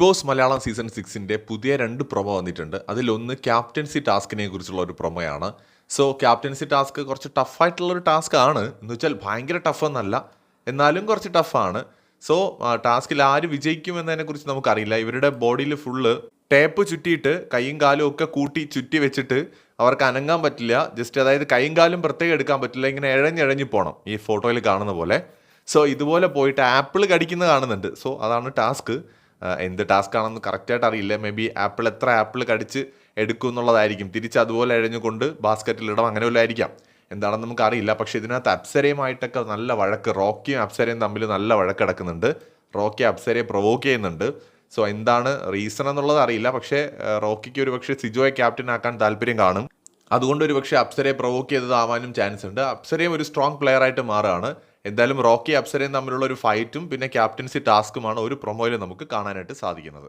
Boss Malayalam season സിക്സിന്റെ പുതിയ രണ്ട് promo വന്നിട്ടുണ്ട്. അതിലൊന്ന് ക്യാപ്റ്റൻസി ടാസ്കിനെ കുറിച്ചുള്ള ഒരു പ്രൊമോയാണ് സോ ക്യാപ്റ്റൻസി ടാസ്ക് കുറച്ച് ടഫായിട്ടുള്ളൊരു ടാസ്ക് ആണ്. എന്ന് വെച്ചാൽ ഭയങ്കര ടഫ് എന്നല്ല. എന്നാലും കുറച്ച് ടഫാണ് സോ ടാസ്കിൽ ആര് വിജയിക്കുമെന്നതിനെ കുറിച്ച് നമുക്കറിയില്ല. ഇവരുടെ ബോഡിയിൽ ഫുള്ള് ടേപ്പ് ചുറ്റിയിട്ട് കൈയും കാലും ഒക്കെ കൂട്ടി ചുറ്റി വെച്ചിട്ട് അവർക്ക് അനങ്ങാൻ പറ്റില്ല. ജസ്റ്റ് അതായത് കൈയും കാലും പ്രത്യേകം എടുക്കാൻ പറ്റില്ല. ഇങ്ങനെ ഇഴഞ്ഞിഴഞ്ഞ് പോകണം ഈ ഫോട്ടോയിൽ കാണുന്ന പോലെ. സോ ഇതുപോലെ പോയിട്ട് ആപ്പിൾ കടിക്കുന്ന കാണുന്നുണ്ട്. സോ അതാണ് ടാസ്ക്. എന്ത് ടാസ്ക് ആണെന്ന് കറക്റ്റായിട്ട് അറിയില്ല. മേ ബി ആപ്പിൾ എത്ര ആപ്പിൾ കടിച്ച് എടുക്കും എന്നുള്ളതായിരിക്കും. തിരിച്ച് അതുപോലെ എഴഞ്ഞുകൊണ്ട് ബാസ്ക്കറ്റിൽ ഇടാം അങ്ങനെ വല്ലതും ആയിരിക്കാം. എന്താണെന്ന് നമുക്ക് അറിയില്ല. പക്ഷേ ഇതിനകത്ത് അപ്സരയുമായിട്ടൊക്കെ നല്ല വഴക്ക് റോക്കിയും അപ്സരയും തമ്മിൽ നല്ല വഴക്ക് കിടക്കുന്നുണ്ട്. റോക്കി അപ്സരയെ പ്രൊവോക്ക് ചെയ്യുന്നുണ്ട്. സോ എന്താണ് റീസൺ എന്നുള്ളത് അറിയില്ല. പക്ഷേ റോക്കിക്ക് ഒരു പക്ഷേ സിജോയെ ക്യാപ്റ്റൻ ആക്കാൻ താല്പര്യം കാണും. അതുകൊണ്ട് ഒരു പക്ഷേ അപ്സരയെ പ്രൊവോക്ക് ചെയ്തതാവാനും ചാൻസ് ഉണ്ട്. അപ്സരയും ഒരു സ്ട്രോങ് പ്ലെയർ ആയിട്ട് മാറുകയാണ്. എന്തായാലും റോക്കി അപ്സരയും തമ്മിലുള്ള ഒരു ഫൈറ്റും പിന്നെ ക്യാപ്റ്റൻസി ടാസ്കുമാണ് ഒരു പ്രൊമോയിൽ നമുക്ക് കാണാനായിട്ട് സാധിക്കുന്നത്.